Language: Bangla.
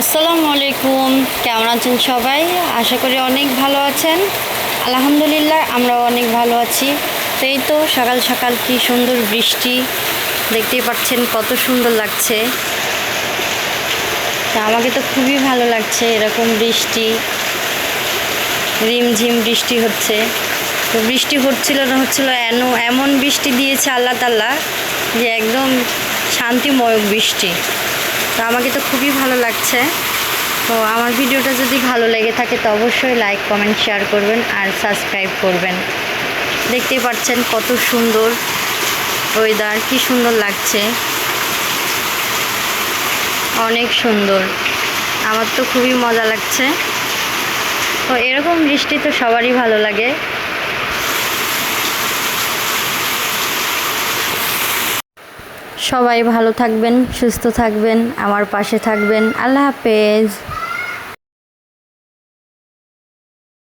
আসসালামু আলাইকুম। কেমন আছেন সবাই? আশা করি অনেক ভালো আছেন। আলহামদুলিল্লাহ, আমরাও অনেক ভালো আছি। তো এই তো সকাল সকাল কি সুন্দর বৃষ্টি। দেখতেই পাচ্ছেন কত সুন্দর লাগছে। তা আমাকে তো খুবই ভালো লাগছে এরকম বৃষ্টি। রিমঝিম বৃষ্টি হচ্ছে। তো বৃষ্টি হচ্ছিল না, হচ্ছিল এন, এমন বৃষ্টি দিয়েছে আল্লাহ তাল্লাহ যে একদম শান্তিময় বৃষ্টি। তো আমাকে তো খুবই ভালো লাগছে। তো আমার ভিডিওটা যদি ভালো লেগে থাকে তো অবশ্যই লাইক কমেন্ট শেয়ার করবেন আর সাবস্ক্রাইব করবেন। দেখতেই পাচ্ছেন কত সুন্দর ওয়েদার কি সুন্দর লাগছে। অনেক সুন্দর। আমার তো খুবই মজা লাগছে। তো এরকম বৃষ্টি তো সবারই ভালো লাগে। সবাই ভালো থাকবেন সুস্থ থাকবেন আমার পাশে থাকবেন। আল্লাহ হাফেজ।